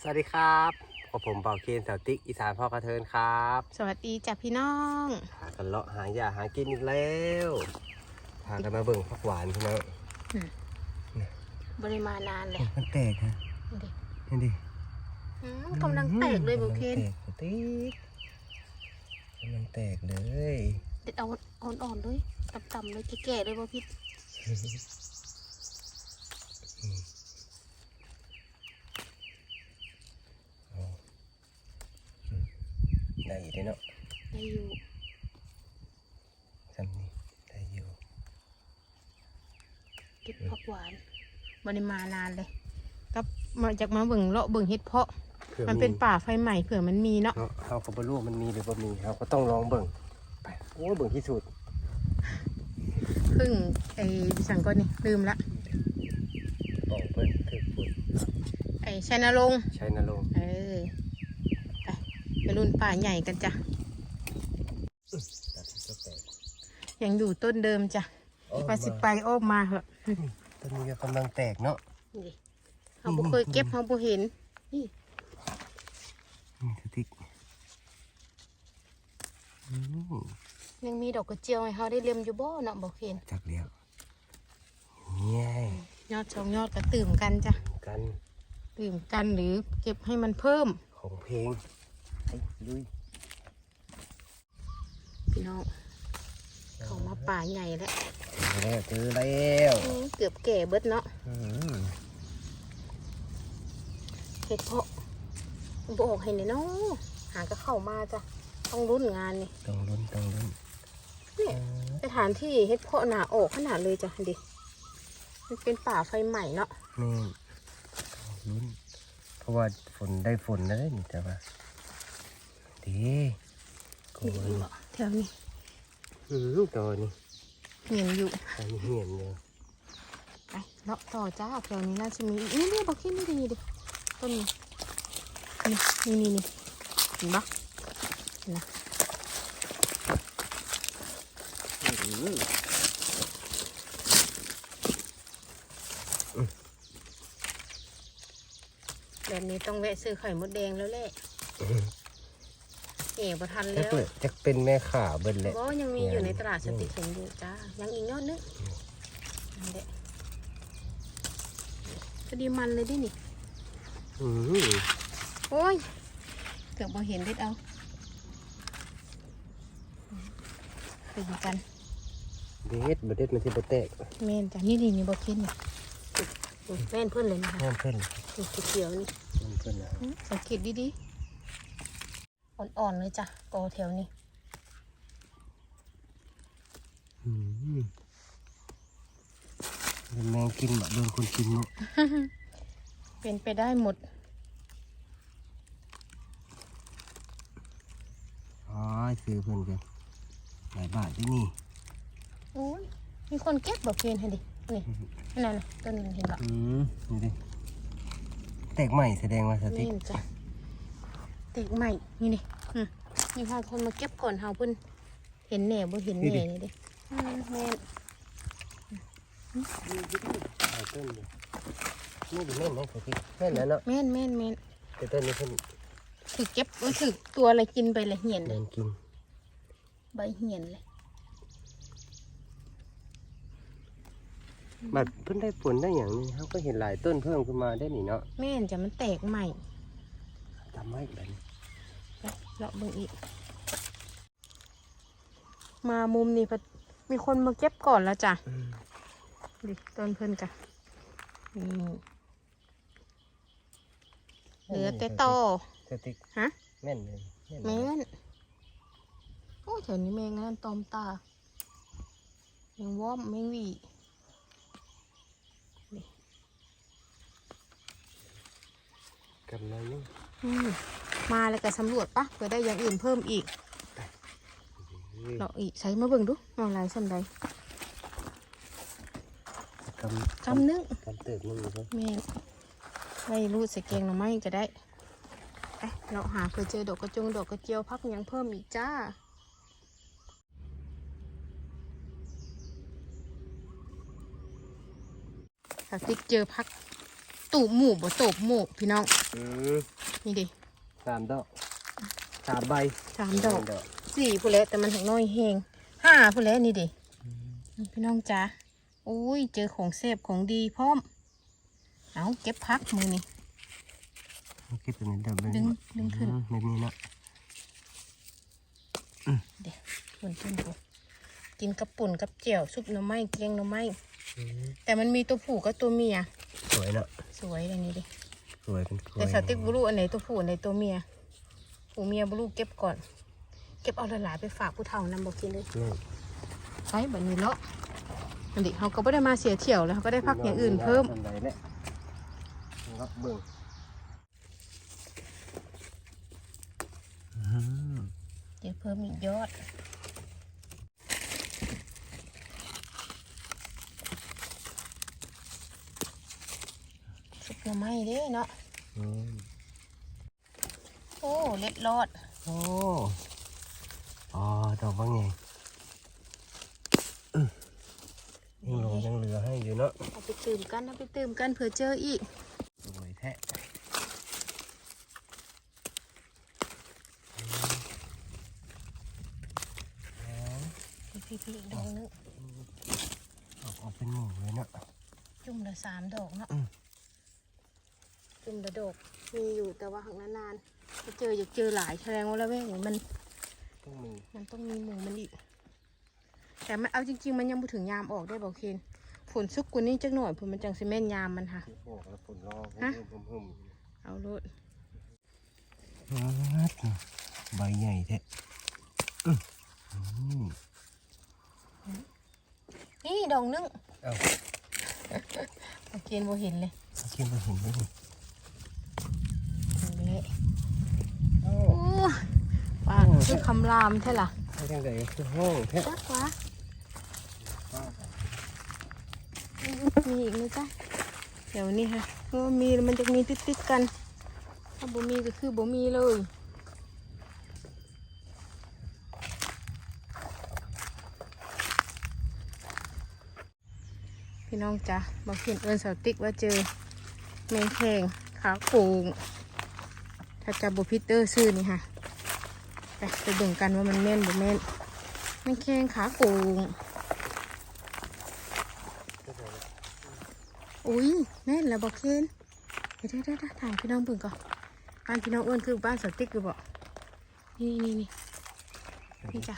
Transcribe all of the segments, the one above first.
สวัสดีครับกับผมเป่าเคนสาวติ๊กอีสานพ่อกระเทินครับสวัสดีจ้ะพี่น้องหากันเลาะหายาหากินอีกแล้วพากันมาเบิ่งผักหวานพี่น้องบริมานานเลยมันแตกฮะดูดินี่ดิอืมกำลังแตกเลยโบเคนกำลังแตกติ๊กกำลังแตกเลยเด็ดเอาอ่อนๆเลยต่ำๆเลยแก่ๆเลยบ่พิ ได้อยู่เด้เนาะได้อยู่ซ้ำนี่ได้อยู่เก็บผักหวานบริมานานเลยก็มาจากมาเบิ่งเลาะเบิ่งเฮ็ดเพาะผื่อมันเป็นป่าไฟใหม่เผื่อมันมีเนาะเนาะเขาก็บ่รู้ว่ามันมีหรือบ่มีเขาก็ต้องลองเบิ่งไปโอ้ยเบิ่งที่สุดพึ่งไอ้สังก็นี่ลืมละบอกเพิ่นคือพูดไอ้ชัยนรงค์ใช้นรงค์เออไป ไปรุ่นป่าใหญ่กันจ้ะตัดที่ก็แตกยังอยู่ต้นเดิมจ้ะอ้อมว่าสิไปออกมาเหอะต้นนี้ก็กำลังแตกเนาะนี่เขาบ่เคยเก็บเขาบ่เห็นนี่นี่สติ๊กอืมยังมีดอกกระเจียวให้เขาได้เลียมอยู่บ่เนาะบ่เห็นจักเลี้ยวเนี่ยยอดสองยอดก็ตื่มกันจ้ะกันตื่มกันหรือเก็บให้มันเพิ่มของเพลง ไปลุยพี่น้องเขามาป่าใหญ่แล้วเจอแล้วเจอแล้วอื้อเกือบแก่เบิดเนาะอืมเห็ดเพาะบออกให้เนี่ยเนาะหาก็เข้ามาจ้ะต้องรุ่นงานนี่ต้องลุ้นต้องลุ้นเนี่ยสถานที่เห็ดเพาะหนาออกขนาดเลยจ้ะดิมันเป็นป่าไฟใหม่เนาะนี่ต้องลุ้นเพราะว่าฝนได้ฝนนะนี่แต่ว่า ดีก็นี่เลยบ่แถวนี้อืมตัวนี้เห็นอยู่อันนี้เหียนเลยไปเลาะต่อจ้าแถวนี้น่าจะมีอีกนี่นี่บอกขึ้นไม่ดีดิต้นนี้นี่นี่นี่เห็นปะเห็นนะอืมแบบนี้ต้องแวะซื้อไข่มดแดงแล้วแหละ เอ๋บ่ทันจะแล้วเปิดจะเป็นแม่ข่าเบิ้ลแหละก็ยังมีอยู่ในตลาดสติเข็นอยู่จ้า ยังอีกยอดนึงนั่นแหละพอดีมันเลยดินี่ อืมโอ้ย เกือบบ่เห็นเด็ดเอาตื่นกันเด็ดบเด็ดมันที่บแตกเมนจ้ะนี่นี่นี่บ่คิดนี่แม่นเพื่อนเลยนะคะห้ามเพิ่นนี่เขียวๆนี่ห้ามเพิ่นนะอืมสังเกตดีๆ อ่อนๆเลยจ้ะกอแถวนี้อืมเป็นแมงกินบะโดนคนกินเนาะเป็นไปได้หมดอ๋อซื้อเพิ่นกันหลายบาทที่นี่โอ้ยมีคนเก็บบ่เพนให้ดินี่นั่นน่ะต้นนึงเห็นบ่อืมนี่ดิแตกใหม่แสดงว่าสติ๊นี่กจ้ะ เต็กใหม่นี่นี่อืมนี่พาคนมาเก็บก่อนเฮาเพิ่นเห็นแหน่บ่เห็นแหน่นี่ดิอืมแม่นหลายต้นอยู่นี่ดิแม่นไหมสติ๊กแม่นแล้วเนาะแม่นแม่นแม่นแต่ต้นนี้เพิ่นถือเก็บมันถือตัวอะไรกินไปเลยเหี่ยนเลแม่ยนกินใบเหี่ยนเลยบัดเพิ่นได้ผลได้อย่างนี้เขาก็เห็นหลายต้นเพิ่มขึ้นมาได้นี่เนาะแม่นจะมันแตกใหม่ ทำไว้แบบนี้ไปเลาะเบิ่งอีก มามุมนี้พอมีคนมาเก็บก่อนแล้วจ้ะอืมดิต้นเพิ่นจ้ะนี่เหลือแต่ตอสติ๊กฮะแม่นเลยแม่นโอ้แถวนี้แมงนั่นตอมตาแมงว่อมแมงหวีกำลังนี่ มมาแล้วก็สำรวจปะเพื่อได้อย่างอื่นเพิ่มอีกเราอีกใช้มาเบิ่งดูเอาลายสันใดกำกำนึงกำเติบนึงอยู่ครับแม่นไว้รูดใส่เกงหน่อไม้ก็ได้ไปเราหาเพื่อเจอดอกกระจงดอกกระเจียวพักหยังเพิ่มอีกจ้าสติ๊กเจอพัก ตูบหมูบ่ตูบหมูพี่น้อง อืมนี่ดิสามดอกสามใบสามดอกสี่ผู้นแหล้วแต่มันถึงน้อยแหงห้าผู้นแหล้วนี่ดิพี่น้องจ้าอุ้ยเจอของเซฟของดีพร้อม เอาเก็บพักมือนี่เก็บเป็นเดิมดึงดึงขึ้นแบบนี้นะเดี๋ยวส่วนขึ้นกูกินกับปุ่นกับเจียวซุปหน่อไม้เกียงหน่อไม้แต่มันมีตัวผู้กับตัวเมียสวยเนาะ สวยเลยนี่ดิสวยเป็นกล้วยแต่สติ๊กบลูอันไหนตัวผู้อันไหนตัวเมียผู้เมียบลูเก็บก่อน เก็บเอาหลายๆไปฝากผู้เฒ่านำบอกกินเลยนี่ไปแบบนี้เลาะอันนี้เขาก็ไม่ได้มาเสียเที่ยวแล้วเขาก็ได้พักอย่างอื่นเพิ่มอันใดเนี่ยเลาะเบิ่งอืมเดี๋ยวเพิ่มอีกยอด สุกห น่อไม้เด้เนาะอืมโอ้เล็ดรอดโอ้อ๋อดอกว่าไงอื้อยังหลงยังเหลือให้อยู่เนาะเอาไปตื่มกันเอาไปตื่มกันเผื่อเจออีกสวยแท้พี่พี่ๆอีกดอกนึงออกออกเป็นหมู่เลยเนาะจุ่มละสามดอกเนาะ อืมจุ่มละดอกมีอยู่แต่ว่าหักนานๆถ้าเจออยากเจอหลายแสดงว่าละแวกนี้มันต้องมีมันต้องมีหมูมันอีก แต่มันเอาจริง ๆ มันยังไม่ถึงยามออกได้บอกเคนฝนซุกกูนี่จักหน่อยผลมันจังซีเมนยามมันค่ะที่ออกแล้วฝนรอฮะหึ่มหึ่มเอาโลดๆฮัดใบใหญ่แท้อื้ออืมนี่ดอกนึงเอ้าเอาเคนโบเห็นเลยเอาเขียนมาเห็นได้ดิเละ โอ้โอ้ป้าคือคำรามใช่ล่ะไปทางไหนคือห้องแท้จักวะมีอีกนะจ๊ะเดี๋ยวนี้ค่ะเพราะว่ามีมันจะมีติดๆกัน ถ้าบ่มีก็คือบ่มีเลยพี่น้องจ๊ะมาเขียนเอินสาวติ๊กว่าเจอแมงแคงขาโกง ถ้าจะบพิเตอร์ซื้อนี่ค่ะไปไปเบิ่งกันว่ามันแม่นบ่แม่นแมงแคงขาโกงอุ้ยแม่นแล้วบอกเคนเดี๋ยวเดี๋ยวเดี๋ยวถ่ายพี่น้องเบิ่งก่อนบ้านพี่น้องเอินคือบ้านสติ๊กคือบอกนี่นี่นี่นี่จ้ะ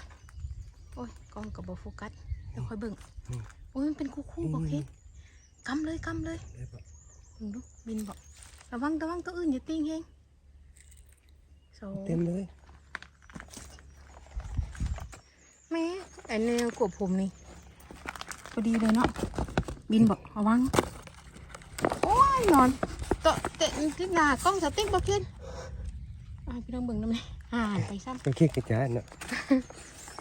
โอ้ยกล้องกับบโฟกัสเดี๋ยวค่อยเบิ่งโอ้ยมันเป็นคู่คู่บอกเฮ็ดกำเลยกำเลยมึงดูบินบอกระวังระวังตัวอื่นอย่าติ้งเฮง โซเต็มเลยแม่ไอแนวกบผมนี่พอดีเลยเนาะบินบอกระวังโอ้ยนอนเตะเตะที่หน้ากล้องสติ๊กบอกเฮ็ดอ่าพี่น้องเบิ่งได้ไหมอ่าไปซ้ไปคิดกระจายเนาะ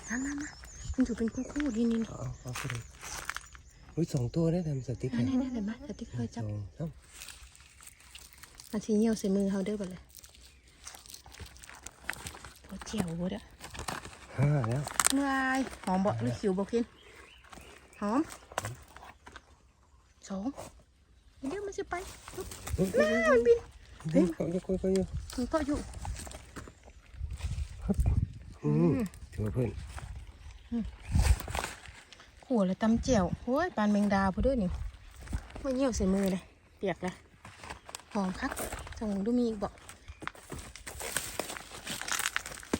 ำน้ำน้ำน้ำมันอยู่เป็นคู่คู่ๆนี่นี่เอาเอาไปเลยอุ้ยสองตัวได้ทำสติ๊กนั่เกอนร์นั่นเห็นไหมสติ๊กเคยสจับองสามมันสีเหี่ยวใส่มือเขาเด้อบ่เลย โอ้เจียวบ่เด้อห้าแล้วเมื่อยหอมบ่หรือขิวบ่กินหอมสองเดี๋ยวมันจะไปอุ้ยแม่มันบินเฮ้ยเขาจะคุยกันอยู่มันเกาะอยู่อืมถือว่าเพื่อนหัวเลยตำเจียวโอ้ยปานแมงดาผู้ด้วยนี่มาเหี่ยวใส่มือเลยเปียกเลยหอมคักส่งดูมีอีกบ่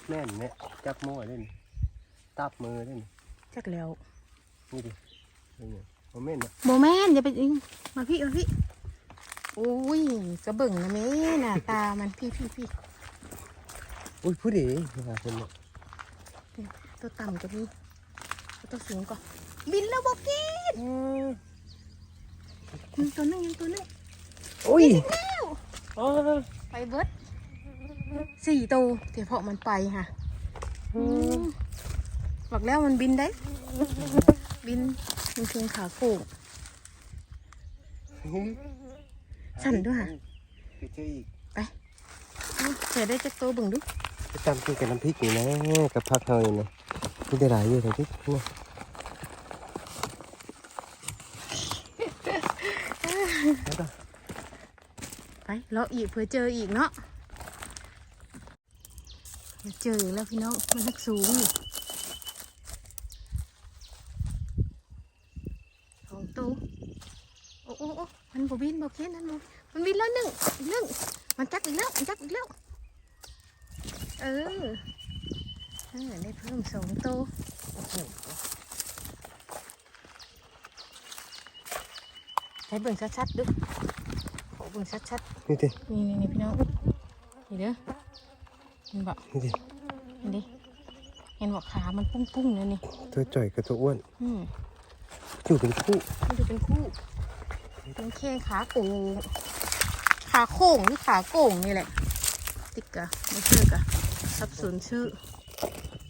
แม่นเนี่ยจับมั่วเล่นตับมือเล่นจักแล้วนี่ดินี่เนี่ยโมเมนต์นะโบแม่นอย่าไปอิงมาพี่มาพี่โอ้ยกระเบิ่งนะแม่หน้าตามันพี่พี่พี่อุ้ยผู้ดีมาคนเนี่ยตัวต่ำกับนี่ตัวสูงก่อนบินแล้วบอกกินยังตัวนึงยังตัวนึงอุ้ยแล้วอ๋อไปเบิด สี่ตัวเดี๋ยวเพาะมันไปค่ะบอกแล้วมันบินได้ บินมันเพียงขาโก่งสั่นด้วยค่ะไปเจออีกเสียได้จากตัวเบึงดูไปตำกินกับน้ำพริกนี่นะกับผักเฮยนะนี่ได้หลายอยู่แต่ที่นี่แล้วก็ไปเลาะอีกเพื่อเจออีกเนาะ เจออีกแล้วพี่น้องมันทักสูงนี่สองตัวโอ้โอ้โอ้มันบบินบเค้นนั่นบมันบินแล้วหนึ่งอีกหนึ่งมันจักอีกแล้วมันจักอีกแล้วเออเออได้เพิ่มสองตัวให้เบิ่งชัดๆดูขอเบิ่งชัดๆนี่ดินี่นี่นี่พี่น้องนี่เด้อ เห็นบอกนี่ดิเห็นดิเห็นบอกขา มันปุ้งปุ้งๆเลยนี่ ตัวจ่อยกับตัวอ้วนอืมอยู่เป็นคู่มันดูเป็นคู่เป็นแค่ขาโก่งขาโค้งหรือขาโก่งนี่แหละ ติ๊กกะไม่เชื่อกะสับสนชื่อ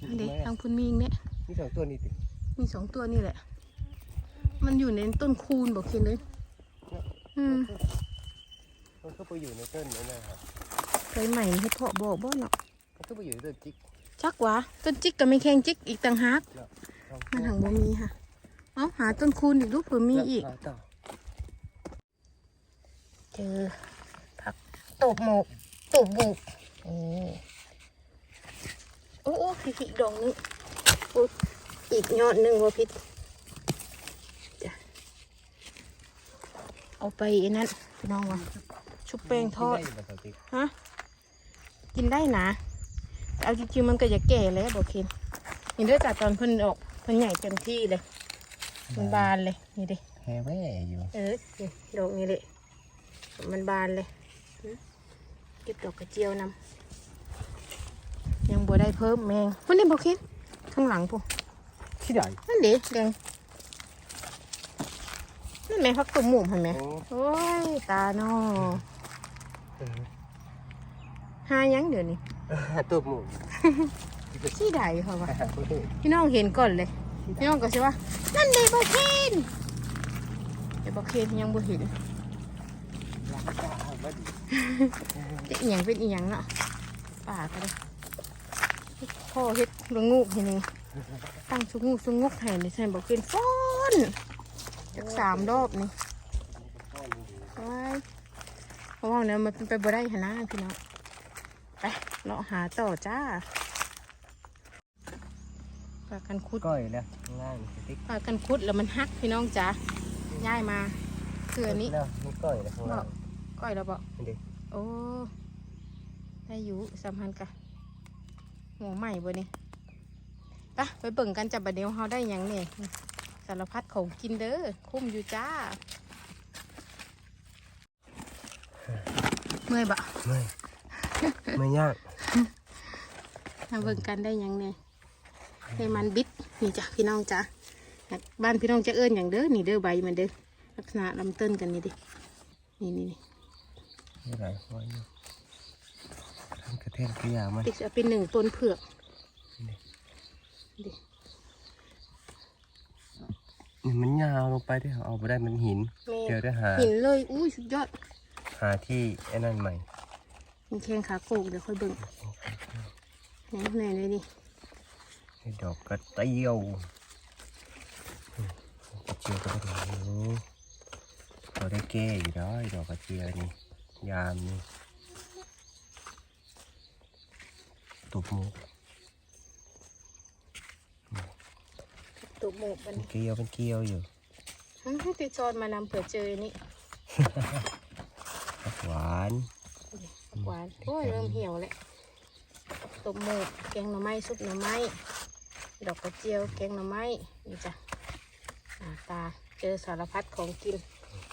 อันนี้ทางพุนมีงเนี่ยนี่สองตัวนี่ดิมีสองตัวนี่แหละ มันอยู่ในต้นคูนบอกเคนเลย อืมมันก็ไปอยู่ในต้นนั่นนะครับเคยใหม่ให้เพาะบอกบ่เนาะ มันก็ไปอยู่ในต้นจิกจักวะต้นจิกก็ไม่แข็งจิกอีกต่างหากมันหังบ่มีค่ะเอาหาต้นคูณอีกลูกเผื่อมีอีก เจอผักตูบหมกตูบบุกโอ้โอ้พี่พี่ดอกนึงโอ้อีกยอดหนึ่งว่าพิษจ้ะเอาไปนั่นพี่น้องวะชุบแป้งทอดฮะกินได้นะ เอาจริงๆมันก็จะแก่แล้วบอกเคนนี่ด้วยจากตอนเพิ่นออกเพิ่นใหญ่เต็มที่เลยมันบานเลยนี่ดิแฮ่แว่อยู่เออนี่ดอกนี้เลยมันบานเลยหึเก็บดอกกระเจียวนำยังบัวได้เพิ่มแมงมันนี่บอกเคนข้างหลังปุ๊ที่ไหนนั่นเด็แดงนั่นแม่พักตุ่มหมุมเห็นไหมโอ้โอ้ยตาเนอเออหายังเดี๋ยวนี้หา ตัวหมูที่ใดเขาวะหาตัวเองพี่น้องเห็นก่อนเลย พี่น้องก็ใช่ว่า นั่นเด็บอกเคนเด็บอกเคนยังบ่เห็นเอามาดิเป็นอีหยังเป็นอีหยังเนาะป่าก็เลยพ่อเฮ็ดลงงูกเห็นนี่ตั้งชุกงูกชุกงกให้ในใช่บอกเป็นฟ้อนจากสามรอบนี่ไว้เพราะว่าเนี่ยมันเป็นไปบ่ได้หนนะพี่น้อง ไปเราะหาต่อจ้าปลากันคุดก้อยแล้วข้างล่างสติ๊กปลากันคุดแล้วมันหักพี่น้องจ้าย้ายมาคืออันนี้แล้วนี่ก้อยแล้วข้างล่างก้อยแล้วบอกนี่ดิโอ้ได้อยู่สำคัญกะหัวใหม่บ่นี่ปะไปเบิ่งกันจับบัดเดียวเฮาได้หยังเนี่ยสารพัดของกินเด้อคุ้มอยู่จ้าเมื่อยบะไม่ ไม่ยากมาเบิ่งกันได้หยังเนี่ยได้มันบิดนี่จ้ะพี่น้องจ้ะบ้านพี่น้องจะเอิ้นอย่างเด้อนี่เด้อใบมันเด้อลักษณะลำต้นกันนี่ดินี่นี่นี่นี่หลายหัวอยู่ทำกระเทียมกระยามันติดเอาเป็นหนึ่งต้นเผือกดินี่มันยาวลงไปที่เขาเอาไปได้มันหินแม่เดี๋ยวได้หาหินเลยอุ้ยสุดยอด หาที่ไอ้นั่นใหม่ มีแข้งขาโกงเดี๋ยวค่อยเบิ่งไหนไหนเลยดิให้ดอกกระเตียวอืมกระเจียวก็ได้อยู่เราได้แก้อยู่แล้วไอ้ดอกกระเจียวนี่ยามนี่ตุบหมูตุกหมกมันเป็นเกลียวเป็นเกลียวอยู่ทั้งที่ติดซอนมานำเผื่อเจอนี่ หวาน หวานโอ้ ยเริ่มเหี่ยวแล้วตุกหมกแกงหน่อไม้ซุปหน่อไม้ ดอกกระเจียวแกงหน่อไม้นี่จ้ะหน้าตาเจอสารพัดของกิน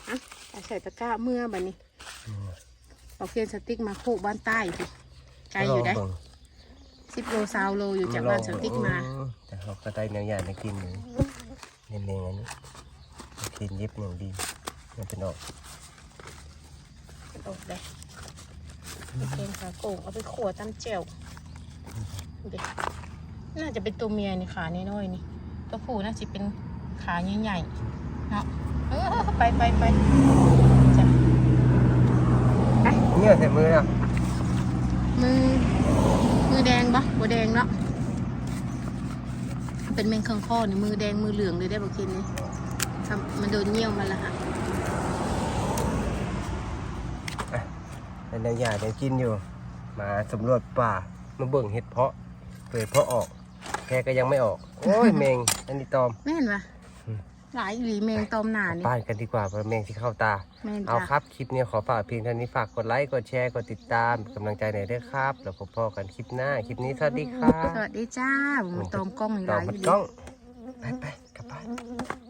อะเอาใส่ตะกร้าเมื่อบัดนี้เอาเพียนสติ๊กมาโคกบ้านใต้สิไกลอยู่ได้ลงเบิ่งสิบโลซาวโลอยู่จากบ้านสติ๊กมาอืแต่เขาก็ได้เนื้อย่างให้กินอยู่เน้นๆอันนี้กินเย็บอย่างดีมันเป็นออกออกได้ เอาแกงขาโกงเอาไปขั่วตำเจียวเด็กน่าจะเป็นตัวเมียนี่ขาน้อยๆนี่ ตัวผู้น่าจะเป็นขาใหญ่ๆเนาะเออไปไปไปจ้ะเนี่ยใส่มืออะมือ มือแดงปะบัวแดงเนาะเป็นแมงคังคอนี่มือแดงมือเหลืองเลยได้บอกกินนี่ทำมันโดนเยี่ยวมาและค่ะ อันนั้นยาได้กินอยู่ มาสำรวจป่ามาเบิ่งเห็ดเพาะเปิดเพาะออกแค่ก็ยังไม่ออก โอ้ยเมงอันนี้ตอมแม่นปะอืมหลายอีหลีแมงตอมหนานี่ป้านกันดีกว่าเพราะเมงที่เข้าตา แม่นเอาจ้ะ ครับคลิปนี้ขอฝากเพียงเท่านี้ฝากกดไลค์กดแชร์กดติดตามเป็นกำลังใจหน่อยด้วยครับ แล้วพบกันคลิปหน้าคลิปนี้สวัสดีครับสวัสดีจ้าผมตอมกล้องนี่หต่อลายมัอีดหลี กล้องไปไปๆกลับบ้าน